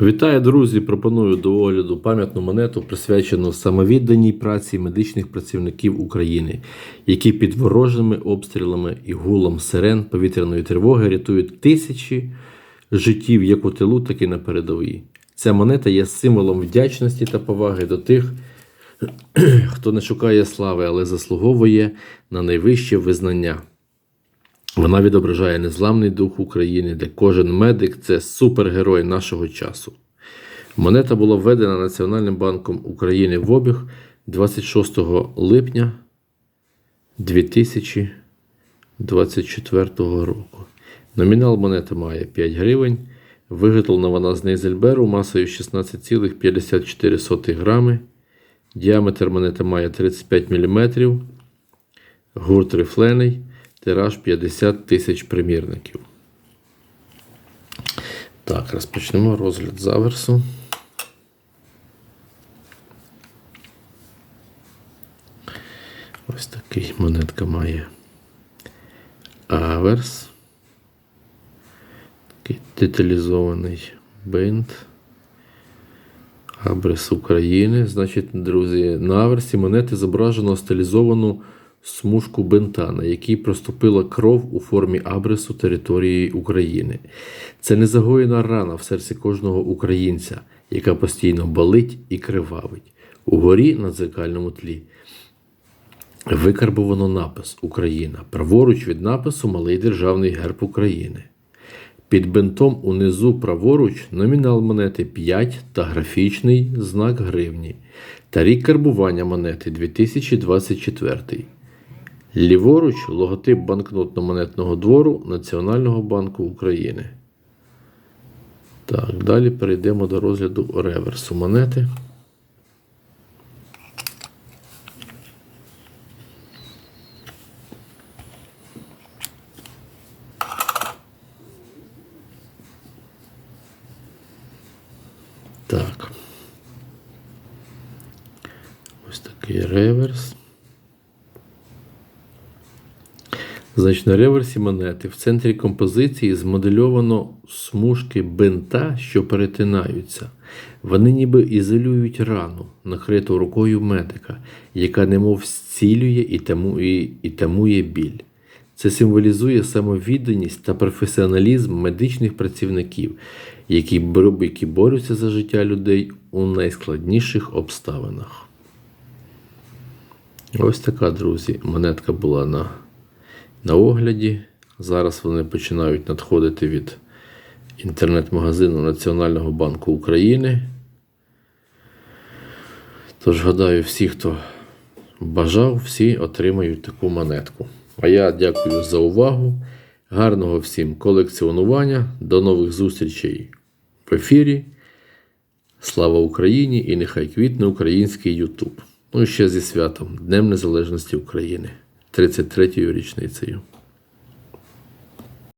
Вітаю, друзі! Пропоную до огляду пам'ятну монету, присвячену самовідданій праці медичних працівників України, які під ворожими обстрілами і гулом сирен повітряної тривоги рятують тисячі життів як у тилу, так і на передовій. Ця монета є символом вдячності та поваги до тих, хто не шукає слави, але заслуговує на найвище визнання. Вона відображає незламний дух України, де кожен медик це супергерой нашого часу. Монета була введена Національним банком України в обіг 26 липня 2024 року. Номінал монети має 5 гривень. Виготовлена вона з Нейзельберу масою 16,54 грами. Діаметр монети має 35 мм. Гурт рифлений. Тираж 50 тисяч примірників. Так, розпочнемо розгляд заверсу. Ось такий монетка має аверс. Такий деталізований бинт. Абрис України. Значить, друзі, на аверсі монети зображено стилізовану смужку бинта, на якій проступила кров у формі абрису території України. Це незагоєна рана в серці кожного українця, яка постійно болить і кривавить. Угорі на дзеркальному тлі. Викарбовано напис Україна. Праворуч від напису малий державний герб України. Під бинтом унизу праворуч номінал монети 5 та графічний знак гривні та рік карбування монети 2024. Ліворуч логотип банкнотно-монетного двору Національного банку України. Так, далі перейдемо до розгляду реверсу монети. Так. Ось такий реверс. Значить, на реверсі монети в центрі композиції змодельовано смужки бинта, що перетинаються. Вони ніби ізолюють рану, накриту рукою медика, яка немов зцілює і тамує, і тамує біль. Це символізує самовідданість та професіоналізм медичних працівників, які, які борються за життя людей у найскладніших обставинах. Ось така, друзі, монетка була на на огляді. Зараз вони починають надходити від інтернет-магазину Національного банку України. Тож, гадаю, всі, хто бажав, всі отримають таку монетку. А я дякую за увагу. Гарного всім колекціонування. До нових зустрічей в ефірі. Слава Україні! І нехай квітне український Ютуб. Ну і ще зі святом Днем Незалежності України, 33-ю річницею.